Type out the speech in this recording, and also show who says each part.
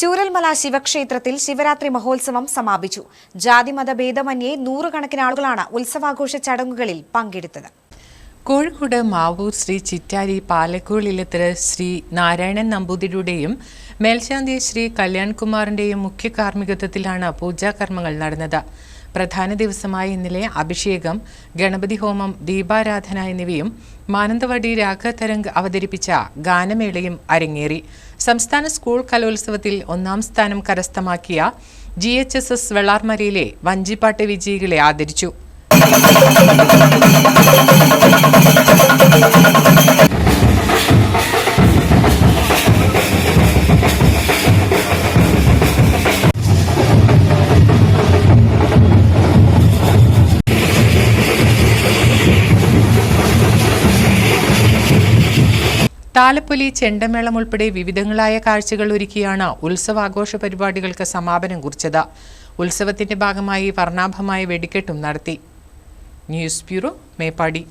Speaker 1: ചൂരൽമല ശിവക്ഷേത്രത്തിൽ ശിവരാത്രി മഹോത്സവം സമാപിച്ചു. ജാതിമത ഭേദമന്യേ നൂറുകണക്കിന് ആളുകളാണ് ഉത്സവാഘോഷ ചടങ്ങുകളിൽ പങ്കെടുത്തത്.
Speaker 2: കോഴിക്കോട് മാവൂർ ശ്രീ ചിറ്റാരി പാലക്കോളിലത്തര ശ്രീ നാരായണൻ നമ്പൂതിരിയുടെയും മേൽശാന്തി ശ്രീ കല്യാൺകുമാറിന്റെയും മുഖ്യ കാർമ്മികത്വത്തിലാണ് പൂജാകർമ്മങ്ങൾ നടന്നത്. പ്രധാന ദിവസമായ ഇന്നലെ അഭിഷേകം ഗണപതി ഹോമം ദീപാരാധന എന്നിവയും മാനന്തവാടി രാഗതരംഗ് അവതരിപ്പിച്ച ഗാനമേളയും അരങ്ങേറി. സംസ്ഥാന സ്കൂൾ കലോത്സവത്തിൽ ഒന്നാം സ്ഥാനം കരസ്ഥമാക്കിയ ജി എച്ച് എസ് എസ് വെള്ളാർമരയിലെ വഞ്ചിപ്പാട്ട് വിജയികളെ ആദരിച്ചു. താലപ്പൊലി ചെണ്ടമേളം ഉൾപ്പെടെ വിവിധങ്ങളായ കാഴ്ചകൾ ഒരുക്കിയാണ് ഉത്സവാഘോഷ പരിപാടികൾക്ക് സമാപനം കുറിച്ചത്. ഉത്സവത്തിന്റെ ഭാഗമായി വർണാഭമായ വെടിക്കെട്ടും നടത്തി. News bureau Meppadi.